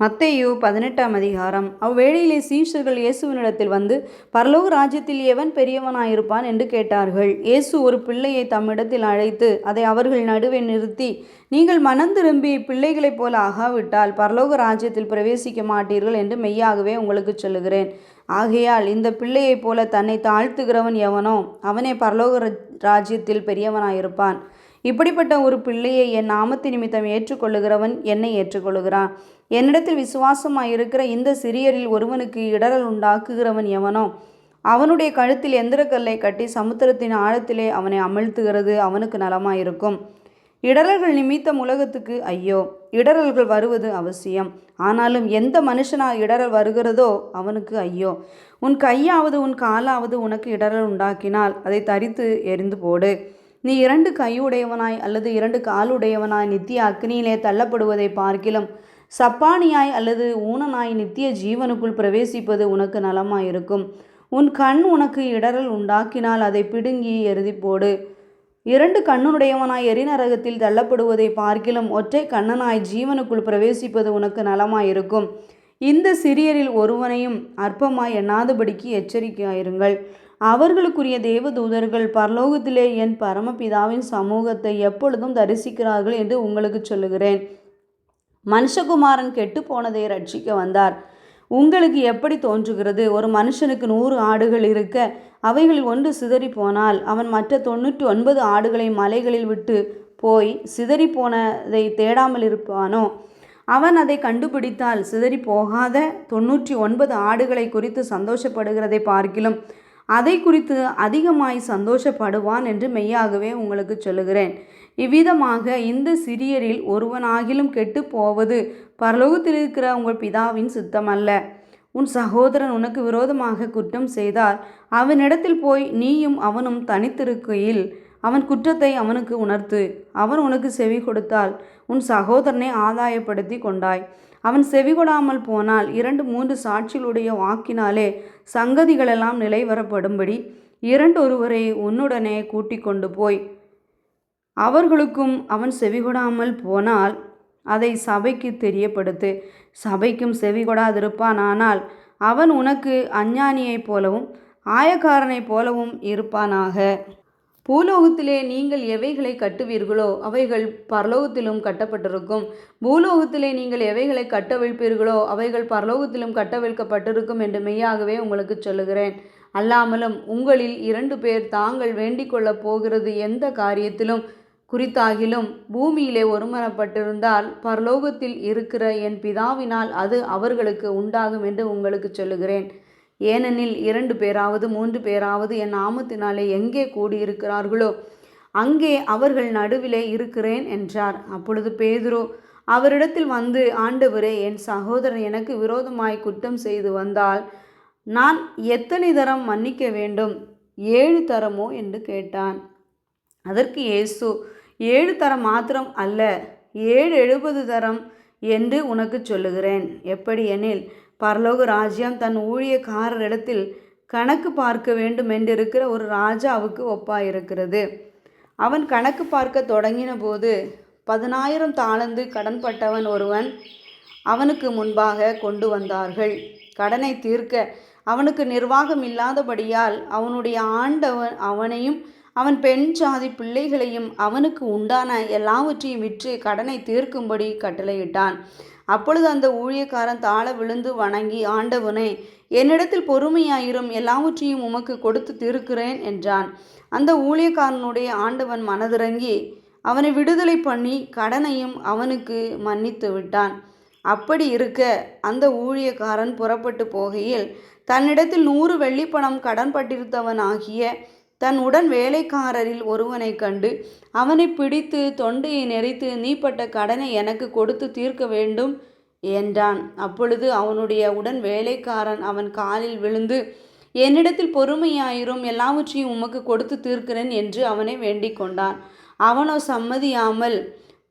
மத்தையோ பதினெட்டாம் அதிகாரம். அவ்வேளையிலே சீஷர்கள் இயேசுவினிடத்தில் வந்து பரலோக ராஜ்யத்தில் எவன் பெரியவனாயிருப்பான்? என்று கேட்டார்கள். இயேசு ஒரு பிள்ளையை தம்மிடத்தில் அழைத்து அதை அவர்கள் நடுவே நிறுத்தி நீங்கள் மனம் திரும்பி பிள்ளைகளைப் போல ஆகாவிட்டால் பரலோக ராஜ்யத்தில் பிரவேசிக்க மாட்டீர்கள் என்று மெய்யாகவே உங்களுக்கு சொல்லுகிறேன். ஆகையால் இந்த பிள்ளையைப் போல தன்னை தாழ்த்துகிறவன் எவனோ அவனே பரலோக ராஜ்யத்தில் பெரியவனாயிருப்பான். இப்படிப்பட்ட ஒரு பிள்ளையை என் நாமத்து நிமித்தம் ஏற்றுக்கொள்ளுகிறவன் என்னை ஏற்றுக்கொள்ளுகிறான். என்னிடத்தில் விசுவாசமாயிருக்கிற இந்த சிறியரில் ஒருவனுக்கு இடரல் உண்டாக்குகிறவன் எவனோ? அவனுடைய கழுத்தில் எந்திரக்கல்லை கட்டி சமுத்திரத்தின் ஆழத்திலே அவனை அமிழ்த்துகிறது அவனுக்கு நலமாயிருக்கும். இடரல்கள் நிமித்தம் உலகத்துக்கு ஐயோ இடரல்கள் வருவது அவசியம். ஆனாலும் எந்த மனுஷனால் இடரல் வருகிறதோ அவனுக்கு ஐயோ. உன் கையாவது உன் காலாவது உனக்கு இடரல் உண்டாக்கினால் அதை தரித்து எரிந்து போடு. நீ இரண்டு கையுடையவனாய் அல்லது இரண்டு காலுடையவனாய் நித்திய அக்னியிலே தள்ளப்படுவதை பார்க்கிலும் சப்பானியாய் அல்லது ஊனனாய் நித்திய ஜீவனுக்குள் பிரவேசிப்பது உனக்கு நலமாயிருக்கும். உன் கண் உனக்கு இடரல் உண்டாக்கினால் அதை பிடுங்கி எருதி போடு. இரண்டு கண்ணுடையவனாய் எரிநரகத்தில் தள்ளப்படுவதை பார்க்கிலும் ஒற்றை கண்ணனாய் ஜீவனுக்குள் பிரவேசிப்பது உனக்கு நலமாயிருக்கும். இந்த சிறியரில் ஒருவனையும் அற்பமாய் எண்ணாதபடிக்கு எச்சரிக்கையாயிருங்கள். அவர்களுக்குரிய தேவதூதர்கள் பரலோகத்திலே என் பரமபிதாவின் சமூகத்தை எப்பொழுதும் தரிசிக்கிறார்கள் என்று உங்களுக்கு சொல்லுகிறேன். மனுஷகுமாரன் கெட்டு போனதை ரட்சிக்க வந்தார். உங்களுக்கு எப்படி தோன்றுகிறது? ஒரு மனுஷனுக்கு நூறு ஆடுகள் இருக்க அவைகளில் ஒன்று சிதறி போனால் அவன் மற்ற தொண்ணூற்றி ஒன்பது ஆடுகளை மலைகளில் விட்டு போய் சிதறி போனதை தேடாமல் இருப்பானோ? அவன் அதை கண்டுபிடித்தால் சிதறி போகாத தொண்ணூற்றி ஒன்பது ஆடுகளை குறித்து சந்தோஷப்படுகிறதை பார்க்கிலும் அதை குறித்து அதிகமாய் சந்தோஷப்படுவான் என்று மெய்யாகவே உங்களுக்கு சொல்லுகிறேன். இவ்விதமாக இந்த சிறியரில் ஒருவனாகிலும் கெட்டு போவது பரலோகத்தில் இருக்கிற உங்கள் பிதாவின் சித்தமல்ல. உன் சகோதரன் உனக்கு விரோதமாக குற்றம் செய்தால் அவனிடத்தில் போய் நீயும் அவனும் தனித்திருக்கையில் அவன் குற்றத்தை அவனுக்கு உணர்த்து அவன் உனக்கு செவி கொடுத்தால் உன் சகோதரனை ஆதாயப்படுத்தி கொண்டாய். அவன் செவிகொடாமல் போனால் இரண்டு மூன்று சாட்சிகளுடைய வாக்கினாலே சங்கதிகளெல்லாம் நிலைவரப்படும்படி இரண்டொருவரை உன்னுடனே கூட்டிக் கொண்டு போய். அவர்களுக்கும் அவன் செவிகொடாமல் போனால் அதை சபைக்கு தெரியப்படுத்து. சபைக்கும் செவிகொடாதிருப்பானானால் அவன் உனக்கு அஞ்ஞானியைப் போலவும் ஆயக்காரனைப் போலவும் இருப்பானாக. பூலோகத்திலே நீங்கள் எவைகளை கட்டுவீர்களோ அவைகள் பரலோகத்திலும் கட்டப்பட்டிருக்கும். பூலோகத்திலே நீங்கள் எவைகளை கட்டவிழ்ப்பீர்களோ அவைகள் பரலோகத்திலும் கட்டவிழ்க்கப்பட்டிருக்கும் என்று மெய்யாகவே உங்களுக்கு சொல்லுகிறேன். அல்லாமலும் உங்களில் இரண்டு பேர் தாங்கள் வேண்டிக்கொள்ளப் போகிறது எந்த காரியத்திலும் குறித்தாகிலும் பூமியிலே ஒருமனப்பட்டிருந்தால் பரலோகத்தில் இருக்கிற என் பிதாவினால் அது அவர்களுக்கு உண்டாகும் என்று உங்களுக்கு சொல்லுகிறேன். ஏனெனில் இரண்டு பேராவது மூன்று பேராவது என் நாமத்தினாலே எங்கே கூடியிருக்கிறார்களோ அங்கே அவர்கள் நடுவிலே இருக்கிறேன் என்றார். அப்பொழுது பேதுரு அவரிடத்தில் வந்து ஆண்டவரே என் சகோதரன் எனக்கு விரோதமாய் குற்றம் செய்து வந்தால் நான் எத்தனை தரம் மன்னிக்க வேண்டும்? ஏழு தரமோ? என்று கேட்டான். அதற்கு இயேசு ஏழு தரம் மாத்திரம் அல்ல ஏழு எழுபது தரம் என்று உனக்கு சொல்லுகிறேன். எப்படி எனில் பரலோக ராஜ்யம் தன் ஊழியக்காரரிடத்தில் கணக்கு பார்க்க வேண்டும் என்றிருக்கிற ஒரு ராஜாவுக்கு ஒப்பாயிருக்கிறது. அவன் கணக்கு பார்க்க தொடங்கின போது பதினாயிரம் தாளந்து கடன்பட்டவன் ஒருவன் அவனுக்கு முன்பாக கொண்டு வந்தார்கள். கடனை தீர்க்க அவனுக்கு நிர்வாகம் இல்லாதபடியால் அவனுடைய ஆண்டவன் அவனையும் அவன் பெண் ஜாதி பிள்ளைகளையும் அவனுக்கு உண்டான எல்லாவற்றையும் விற்று கடனை தீர்க்கும்படி கட்டளையிட்டான். அப்பொழுது அந்த ஊழியக்காரன் தாழ விழுந்து வணங்கி ஆண்டவனே என்னிடத்தில் பொறுமையாயிரும் எல்லாவற்றையும் உமக்கு கொடுத்து தீர்க்கிறேன் என்றான். அந்த ஊழியக்காரனுடைய ஆண்டவன் மனதிறங்கி அவனை விடுதலை பண்ணி கடனையும் அவனுக்கு மன்னித்து விட்டான். அப்படி இருக்க அந்த ஊழியக்காரன் புறப்பட்டு போகையில் தன்னிடத்தில் நூறு வெள்ளிப்பணம் கடன்பட்டிருந்தவன் ஆகிய தன் உடன் வேலைக்காரரில் ஒருவனை கண்டு அவனை பிடித்து தொண்டையை நெறித்து நீப்பட்ட கடனை எனக்கு கொடுத்து தீர்க்க வேண்டும் என்றான். அப்பொழுது அவனுடைய உடன் வேலைக்காரன் அவன் காலில் விழுந்து என்னிடத்தில் பொறுமையாயிரும் எல்லாவற்றையும் உமக்கு கொடுத்து தீர்க்கிறேன் என்று அவனை வேண்டிக் கொண்டான். அவனோ சம்மதியாமல்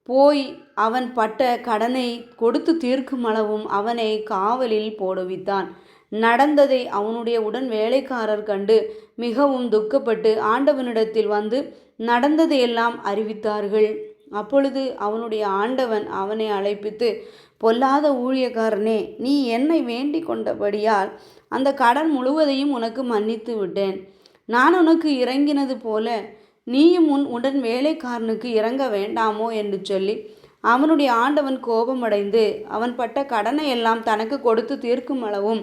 போய் அவன் பட்ட கடனை கொடுத்து தீர்க்கும் அளவும் அவனை காவலில் போடுவித்தான். நடந்ததை அவனுடைய உடன் வேலைக்காரர் கண்டு மிகவும் துக்கப்பட்டு ஆண்டவனிடத்தில் வந்து நடந்ததையெல்லாம் அறிவித்தார்கள். அப்பொழுது அவனுடைய ஆண்டவன் அவனை அழைப்பித்து பொல்லாத ஊழியக்காரனே நீ என்னை வேண்டிக் கொண்டபடியால் அந்த கடன் முழுவதையும் உனக்கு மன்னித்து விட்டேன். நான் உனக்கு இறங்கினது போல நீயும் உன் உடன் வேலைக்காரனுக்கு இறங்க வேண்டாமோ? என்று சொல்லி அவனுடைய ஆண்டவன் கோபமடைந்து அவன் பட்ட கடனை எல்லாம் தனக்கு கொடுத்து தீர்க்கும் அளவும்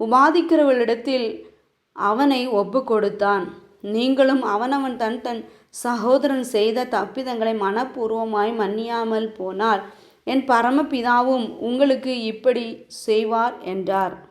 உபாதிக்கிறவளிடத்தில் அவனை ஒப்பு கொடுத்தான் நீங்களும் அவனவன் தன் தன் சகோதரன் செய்த தப்பிதங்களை மனப்பூர்வமாய் மன்னியாமல் போனால் என் பரமபிதாவும் உங்களுக்கு இப்படி செய்வார் என்றார்.